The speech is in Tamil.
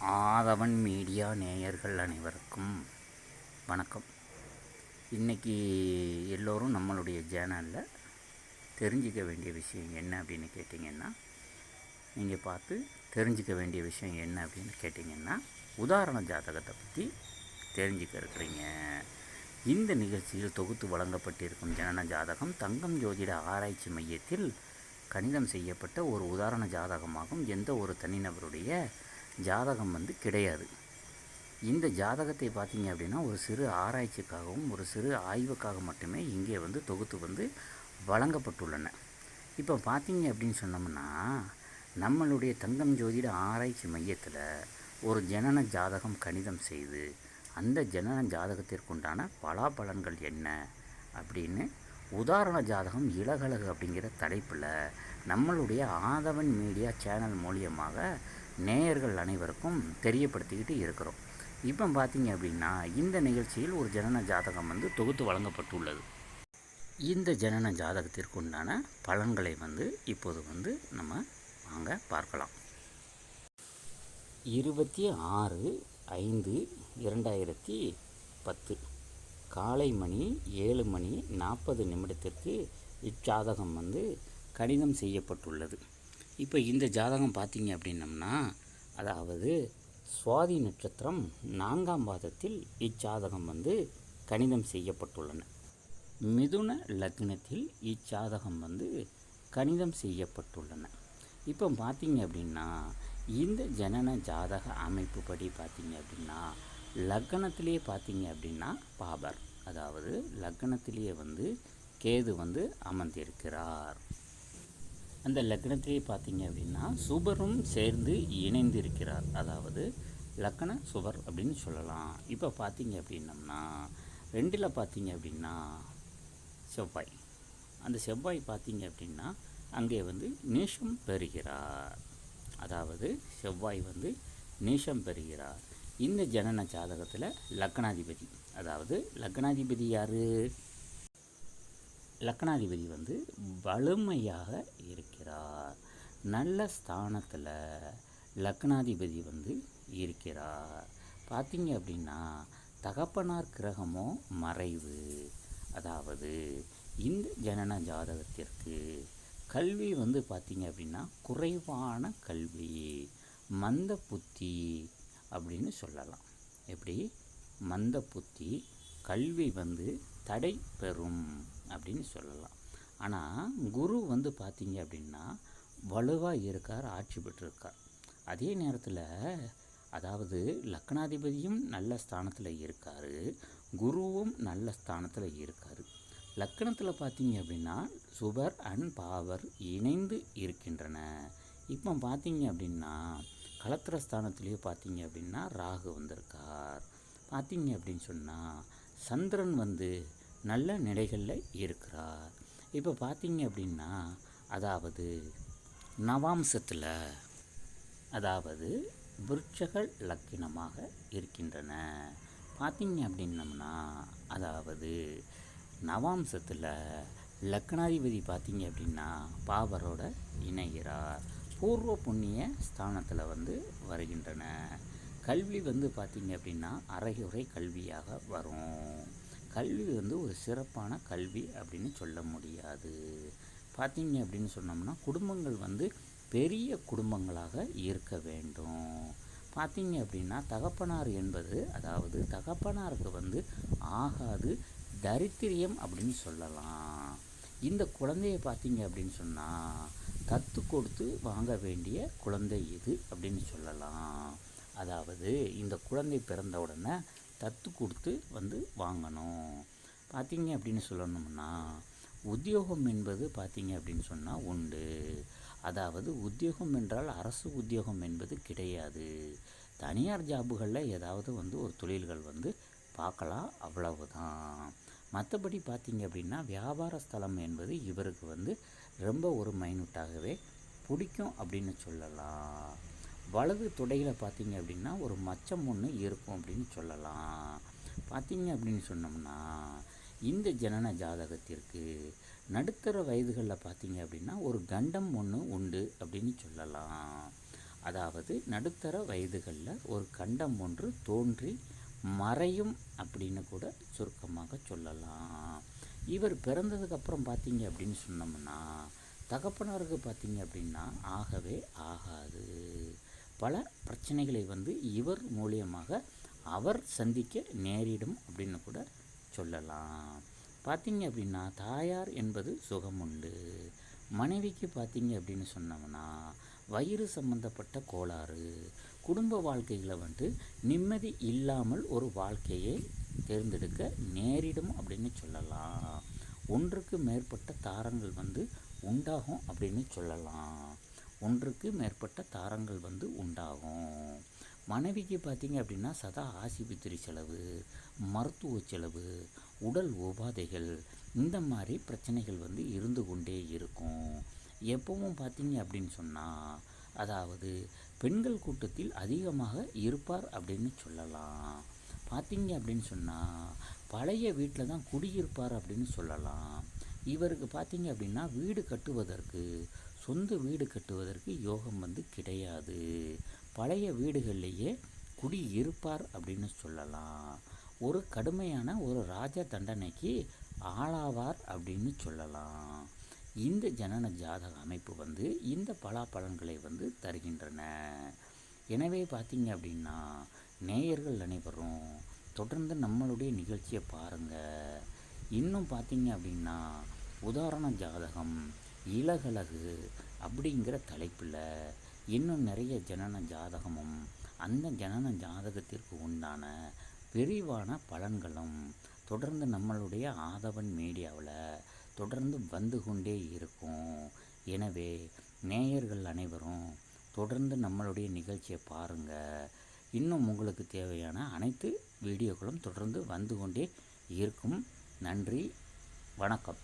ஆதவன் மீடியா நேயர்கள் அனைவருக்கும் வணக்கம். இன்றைக்கி எல்லோரும் நம்மளுடைய சேனலில் தெரிஞ்சிக்க வேண்டிய விஷயம் என்ன அப்படின்னு கேட்டிங்கன்னா நீங்கள் பார்த்து தெரிஞ்சிக்க வேண்டிய விஷயம் என்ன அப்படின்னு கேட்டிங்கன்னா உதாரண ஜாதகத்தை பற்றி தெரிஞ்சுக்க இருக்கிறீங்க. இந்த நிகழ்ச்சியில் தொகுத்து வழங்கப்பட்டிருக்கும் ஜனன ஜாதகம் தங்கம் ஜோதிட ஆராய்ச்சி மையத்தில் கணிதம் செய்யப்பட்ட ஒரு உதாரண ஜாதகமாகும். எந்த ஒரு தனிநபருடைய ஜாதகம் வந்து கிடையாது. இந்த ஜாதகத்தை பார்த்தீங்க அப்படின்னா ஒரு சிறு ஆராய்ச்சிக்காகவும் ஒரு சிறு ஆய்வுக்காக மட்டுமே இங்கே வந்து தொகுத்து வந்து வழங்கப்பட்டுள்ளன. இப்போ பார்த்தீங்க அப்படின்னு சொன்னோம்னா நம்மளுடைய தங்கம் ஜோதிட ஆராய்ச்சி மையத்தில் ஒரு ஜனன ஜாதகம் கணிதம் செய்து அந்த ஜனன ஜாதகத்திற்குண்டான பலாபலன்கள் என்ன அப்படின்னு உதாரண ஜாதகம் இலகலகு அப்படிங்கிற தலைப்பில் நம்மளுடைய ஆதவன் மீடியா சேனல் மூலியமாக நேயர்கள் அனைவருக்கும் தெரியப்படுத்திக்கிட்டு இருக்கிறோம். இப்போ பார்த்தீங்க அப்படின்னா இந்த நிகழ்ச்சியில் ஒரு ஜனன ஜாதகம் வந்து தொகுத்து வழங்கப்பட்டுள்ளது. இந்த ஜனன ஜாதகத்திற்கு உண்டான பலன்களை வந்து இப்போது வந்து நம்ம வாங்க பார்க்கலாம். இருபத்தி ஆறு ஐந்து இரண்டாயிரத்தி பத்து. காலை மணி ஏழு மணி நாற்பது நிமிடத்திற்கு இச்சாதகம் வந்து கணிதம் செய்யப்பட்டுள்ளது. இப்போ இந்த ஜாதகம் பார்த்தீங்க அப்படின்னம்னா அதாவது சுவாதி நட்சத்திரம் நான்காம் பாதத்தில் இச்சாதகம் வந்து கணிதம் செய்யப்பட்டுள்ளன. மிதுன லக்னத்தில் இச்சாதகம் வந்து கணிதம் செய்யப்பட்டுள்ளன. இப்போ பார்த்தீங்க அப்படின்னா இந்த ஜனன ஜாதக அமைப்பு படி பார்த்தீங்க அப்படின்னா லக்னத்திலேயே பார்த்தீங்க அப்படின்னா பாபர். அதாவது லக்னத்திலேயே வந்து கேது வந்து அமர்ந்திருக்கிறார். அந்த லக்னத்திலே பார்த்தீங்க அப்படின்னா சுபரும் சேர்ந்து இணைந்திருக்கிறார். அதாவது லக்கண சுபர் அப்படின்னு சொல்லலாம். இப்போ பார்த்தீங்க அப்படின்னம்னா ரெண்டில் பார்த்தீங்க அப்படின்னா செவ்வாய். அந்த செவ்வாய் பார்த்தீங்க அப்படின்னா அங்கே வந்து நீஷம் பெறுகிறார். அதாவது செவ்வாய் வந்து நீஷம் பெறுகிறார். இந்த ஜனன ஜாதகத்தில் லக்னாதிபதி. அதாவது லக்னாதிபதி யார்? லக்னாதிபதி வந்து வலிமையாக இருக்கிறார். நல்ல ஸ்தானத்தில் லக்னாதிபதி வந்து இருக்கிறார். பார்த்தீங்க அப்படின்னா தகப்பனார் கிரகமோ மறைவு. அதாவது இந்த ஜனன ஜாதகத்திற்கு கல்வி வந்து பார்த்தீங்க அப்படின்னா குறைவான கல்வி மந்த புத்தி அப்படின்னு சொல்லலாம். எப்படி? மந்த புத்தி கல்வி வந்து தடை பெறும். அப்படின்னு சொல்லலாம். ஆனால் குரு வந்து பார்த்தீங்க அப்படின்னா வலுவாக இருக்கார் ஆட்சி பெற்றிருக்கார். அதே நேரத்தில் அதாவது லக்னாதிபதியும் நல்ல ஸ்தானத்தில் இருக்கார் குருவும் நல்ல ஸ்தானத்தில் இருக்கார். லக்கணத்தில் பார்த்தீங்க அப்படின்னா சுபர் அண்ட் பாவர் இணைந்து இருக்கின்றன. இப்போ பார்த்தீங்க அப்படின்னா கலத்திர ஸ்தானத்துலேயே பார்த்தீங்க அப்படின்னா ராகு வந்திருக்கார். பார்த்தீங்க அப்படின்னு சொன்னால் சந்திரன் வந்து நல்ல நிலைகளில் இருக்கிறார். இப்போ பார்த்தீங்க அப்படின்னா அதாவது நவாம்சத்தில் அதாவது விருட்சகள் லக்கினமாக இருக்கின்றன. பார்த்தீங்க அப்படின்னம்னா அதாவது நவாம்சத்தில் லக்னாதிபதி பார்த்தீங்க அப்படின்னா பாவரோட இணைகிறார். பூர்வ புண்ணிய ஸ்தானத்தில் வந்து வருகின்றன. கல்வி வந்து பார்த்திங்க அப்படின்னா அரைகுறை கல்வியாக வரும். கல்வி வந்து ஒரு சிறப்பான கல்வி அப்படின்னு சொல்ல முடியாது. பார்த்தீங்க அப்படின்னு சொன்னோம்னா குடும்பங்கள் வந்து பெரிய குடும்பங்களாக இருக்க வேண்டும். பார்த்தீங்க அப்படின்னா தகப்பனார் என்பது அதாவது தகப்பனாருக்கு வந்து ஆகாது தரித்திரியம் அப்படின்னு சொல்லலாம். இந்த குழந்தைய பார்த்தீங்க அப்படின்னு சொன்னால் தத்து கொடுத்து வாங்க வேண்டிய குழந்தை இது அப்படின்னு சொல்லலாம். அதாவது இந்த குழந்தை பிறந்த உடனே தத்து கொடுத்து வந்து வாங்கணும். பார்த்தீங்க அப்படின்னு சொல்லணும்னா உத்தியோகம் என்பது பார்த்தீங்க அப்படின்னு சொன்னால் உண்டு. அதாவது உத்தியோகம் என்றால் அரசு உத்தியோகம் என்பது கிடையாது. தனியார் ஜாபுகளில் ஏதாவது வந்து ஒரு தொழில்கள் வந்து பார்க்கலாம் அவ்வளவுதான். மற்றபடி பார்த்தீங்க அப்படின்னா வியாபார ஸ்தலம் என்பது இவருக்கு வந்து ரொம்ப ஒரு மைனூட்டாகவே பிடிக்கும் அப்படின்னு சொல்லலாம். வலது துடையில் பார்த்தீங்க அப்படின்னா ஒரு மச்சம் ஒன்று இருக்கும் அப்படின்னு சொல்லலாம். பார்த்தீங்க அப்படின்னு சொன்னோம்னா இந்த ஜனன ஜாதகத்திற்கு நடுத்தர வயதுகளில் பார்த்தீங்க அப்படின்னா ஒரு கண்டம் ஒன்று உண்டு அப்படின்னு சொல்லலாம். அதாவது நடுத்தர வயதுகளில் ஒரு கண்டம் ஒன்று தோன்றி மறையும் அப்படின்னு கூட சுருக்கமாக சொல்லலாம். இவர் பிறந்ததுக்கப்புறம் பார்த்தீங்க அப்படின்னு சொன்னோம்னா தகப்பனாருக்கு பார்த்தீங்க அப்படின்னா ஆகவே ஆகாது. பல பிரச்சனைகளை வந்து இவர் மூலியமாக அவர் சந்திக்க நேரிடும் அப்படின்னு கூட சொல்லலாம். பார்த்தீங்க அப்படின்னா தாயார் என்பது சுகம் உண்டு. மனைவிக்கு பார்த்தீங்க அப்படின்னு சொன்னோம்னா வயிறு சம்பந்தப்பட்ட கோளாறு. குடும்ப வாழ்க்கையில் வந்து நிம்மதி இல்லாமல் ஒரு வாழ்க்கையை தேர்ந்தெடுக்க நேரிடும் அப்படின்னு சொல்லலாம். ஒன்றுக்கு மேற்பட்ட தாரங்கள் வந்து உண்டாகும் அப்படின்னு சொல்லலாம். ஒன்றுக்கு மேற்பட்ட தாரங்கள் வந்து உண்டாகும். மனைவிக்கு பார்த்தீங்க அப்படின்னா சதா ஆசிபத்திரி செலவு மருத்துவ செலவு உடல் உபாதைகள் இந்த மாதிரி பிரச்சனைகள் வந்து இருந்து கொண்டே இருக்கும். எப்பவும் பார்த்தீங்க அப்படின்னு சொன்னால் அதாவது பெண்கள் கூட்டத்தில் அதிகமாக இருப்பார் அப்படின்னு சொல்லலாம். பார்த்தீங்க அப்படின்னு சொன்னால் பழைய வீட்டில் தான் குடியிருப்பார் அப்படின்னு சொல்லலாம். இவருக்கு பார்த்தீங்க அப்படின்னா வீடு கட்டுவதற்கு சொந்த வீடு கட்டுவதற்கு யோகம் வந்து கிடையாது. பழைய வீடுகள்லேயே குடி இருப்பார் அப்படின்னு சொல்லலாம். ஒரு கடுமையான ஒரு ராஜ தண்டனைக்கு ஆளாவார் அப்படின்னு சொல்லலாம். இந்த ஜனன ஜாதக அமைப்பு வந்து இந்த பலாப்பழங்களை வந்து தருகின்றன. எனவே பார்த்தீங்க அப்படின்னா நேயர்கள் அனைவரும் தொடர்ந்து நம்மளுடைய நிகழ்ச்சியை பாருங்கள் இன்னும் பார்த்தீங்க அப்படின்னா உதாரண ஜாதகம் இலகலகு அப்படிங்கிற தலைப்பில் இன்னும் நிறைய ஜனன ஜாதகமும் அந்த ஜனன ஜாதகத்திற்கு உண்டான விரிவான பலன்களும் தொடர்ந்து நம்மளுடைய ஆதவன் மீடியாவில் தொடர்ந்து வந்து கொண்டே இருக்கும். எனவே நேயர்கள் அனைவரும் தொடர்ந்து நம்மளுடைய நிகழ்ச்சியை பாருங்கள் இன்னும் உங்களுக்கு தேவையான அனைத்து வீடியோக்களும் தொடர்ந்து வந்து கொண்டே இருக்கும். நன்றி வணக்கம்.